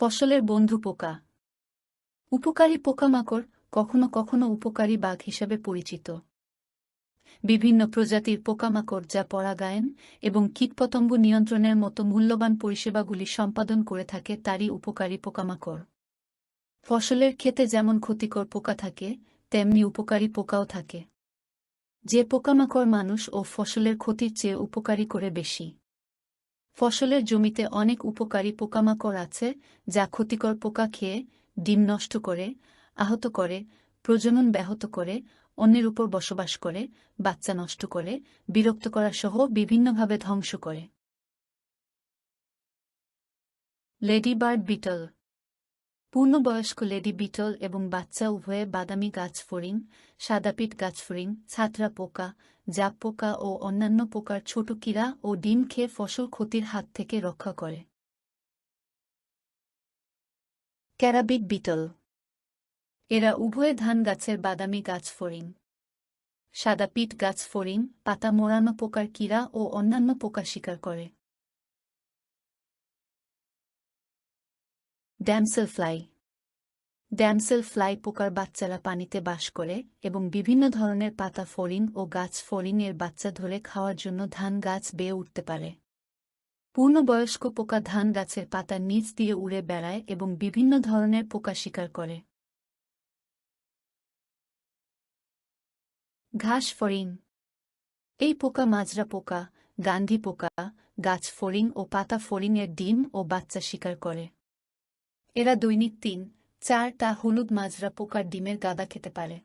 ফসলের বন্ধু পোকা। উপকারী পোকামাকড় কখনো কখনো উপকারী বাঘ হিসাবে পরিচিত। বিভিন্ন প্রজাতির পোকামাকড় যা পরাগায়ন এবং কীটপতঙ্গ নিয়ন্ত্রণের মতো মূল্যবান পরিষেবাগুলি সম্পাদন করে থাকে তারই উপকারী পোকামাকড়। ফসলের ক্ষেতে যেমন ক্ষতিকর পোকা থাকে, তেমনি উপকারী পোকাও থাকে। যে পোকামাকড় মানুষ ও ফসলের ক্ষতির চেয়ে উপকারী করে বেশি। ফসলের জমিতে অনেক উপকারী পোকামাকড় আছে, যা ক্ষতিকর পোকা খেয়ে ডিম নষ্ট করে, আহত করে, প্রজনন ব্যাহত করে, অন্যের উপর বসবাস করে, বাচ্চা নষ্ট করে, বিরক্ত করা সহ বিভিন্নভাবে ধ্বংস করে। Ladybird beetle. পূর্ণবয়স্ক লেডি বিটল এবং বাচ্চা উভয়ে বাদামি গাছ ফড়িং সাদাপিট গাছ ফড়িং ছাত্রা পোকা জাপ পোকা ও অন্যান্য পোকার ছোট কীরা ও ডিম খেয়ে ফসল ক্ষতির হাত থেকে রক্ষা করে। Carabid beetle. এরা উভয়ে ধান গাছের বাদামি গাছ ফড়িং। সাদা পিট গাছ ফড়িং, পাতা মোড়ানো পোকার কীরা ও অন্যান্য পোকা শিকার করে। ড্যামসেল ফ্লাই ড্যামসেল ফ্লাই পোকার বাচ্চারা পানিতে বাস করে এবং বিভিন্ন ধরনের পাতা ফড়িং ও গাছ ফড়িং এর বাচ্চা ধরে খাওয়ার জন্য ধান গাছ বেয়ে উঠতে পারে। পূর্ণবয়স্ক পোকা ধান গাছের পাতার নিচ দিয়ে উড়ে বেড়ায় এবং বিভিন্ন ধরনের পোকা শিকার করে। ঘাস ফড়িং এই পোকা মাজরা পোকা, গান্ধী পোকা, গাছ ফড়িং ও পাতা ফড়িং এর ডিম ও বাচ্চা শিকার করে। এরা দৈনিক তিন চারটা হলুদ মাজরা পোকার ডিমের গাদা খেতে পারে।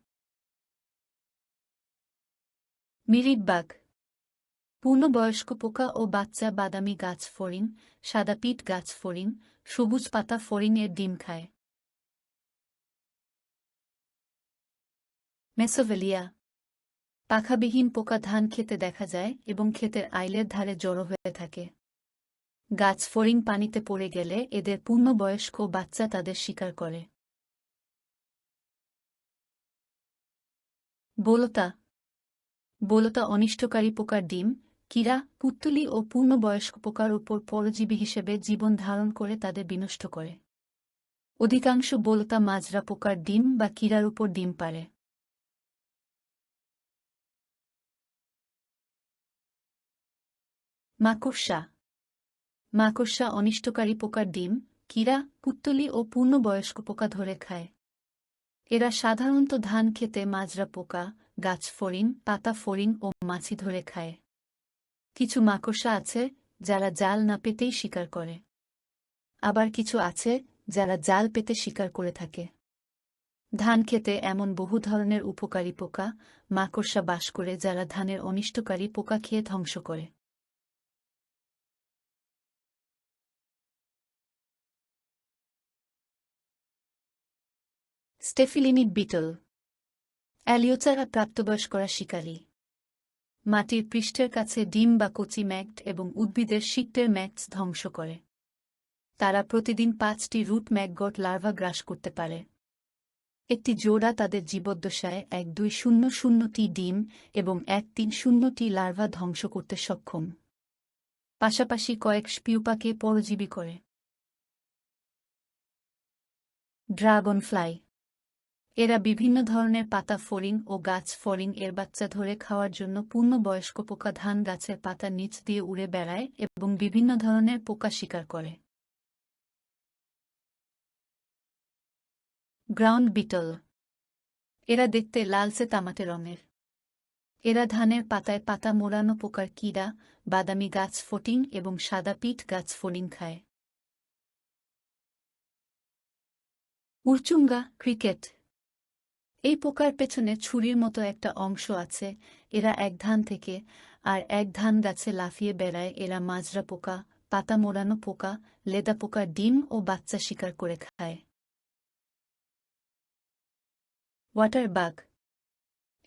মিরিকবাগ পূর্ণবয়স্ক পোকা ও বাচ্চা বাদামি গাছ ফড়িং সাদা পিট গাছ ফড়িং সবুজ পাতা ফড়িং এর ডিম খায়। মেসোভেলিয়া। পাখাবিহীন পোকা ধান খেতে দেখা যায় এবং ক্ষেতের আইলের ধারে জড়ো হয়ে থাকে। গাছ ফড়িং পানিতে পড়ে গেলে এদের পূর্ণবয়স্ক বাচ্চা তাদের শিকার করে। বোলতা। বোলতা অনিষ্টকারী পোকার ডিম, কীরা, পুত্তুলি ও পূর্ণবয়স্ক পোকার উপর পরজীবী হিসেবে জীবন ধারণ করে তাদের বিনষ্ট করে। অধিকাংশ বোলতা মাজরা পোকার ডিম বা কীরার উপর ডিম পারে মাকড়সা। মাকড়সা অনিষ্টকারী পোকার ডিম কীরা পুত্তলি ও পূর্ণবয়স্ক পোকা ধরে খায়। এরা সাধারণত ধান খেতে মাজরা পোকা, গাছ ফড়িং, পাতা ফড়িং ও মাছি ধরে খায়। কিছু মাকড়সা আছে যারা জাল না পেতেই শিকার করে। আবার কিছু আছে যারা জাল পেতে শিকার করে থাকে। ধান খেতে এমন বহু ধরনের উপকারী পোকা, মাকড়সা বাস করে যারা ধানের অনিষ্টকারী পোকা খেয়ে ধ্বংস করে। স্টেফিলিনি বিটল। অ্যালিওচারা প্রাপ্তবয়স্করা শিকারী। মাটির পৃষ্ঠের কাছে ডিম বা কচি ম্যাগট এবং উদ্ভিদের শিকটের ম্যাগটস ধ্বংস করে। তারা প্রতিদিন পাঁচটি রুট ম্যাগগট লার্ভা গ্রাস করতে পারে। একটি জোড়া তাদের জীবদ্দশায় এক দুই শূন্য শূন্যটি ডিম এবং এক তিন শূন্যটি লার্ভা ধ্বংস করতে সক্ষম। পাশাপাশি কয়েক স্পিউপাকে পরজীবী করে। ড্রাগন ফ্লাই এরা বিভিন্ন ধরনের পাতা ফড়িং ও গাছ ফড়িং এর বাচ্চা ধরে খাওয়ার জন্য পূর্ণবয়স্ক পোকা ধান গাছের পাতার নিচ দিয়ে উড়ে বেড়ায় এবং বিভিন্ন ধরনের পোকা শিকার করে। Ground beetle. এরা দেখতে লালচে তামাটে রঙের। এরা ধানের পাতায় পাতা মোড়ানো পোকার কীড়া, বাদামি গাছ ফটিং এবং সাদা পিঠ গাছ ফড়িং খায়। উরচুঙ্গা ক্রিকেট। এই পোকার পেছনে ছুরির মতো একটা অংশ আছে। এরা এক ধান থেকে আর এক ধান গাছে লাফিয়ে বেড়ায়। এরা মাজরা পোকা, পাতা মোড়ানো পোকা, লেদা পোকার ডিম ও বাচ্চা শিকার করে খায়। ওয়াটার বাগ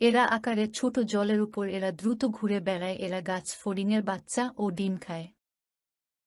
এরা আকারে ছোট জলের উপর এরা দ্রুত ঘুরে বেড়ায়। এরা গাছ ফড়িংয়ের বাচ্চা ও ডিম খায়।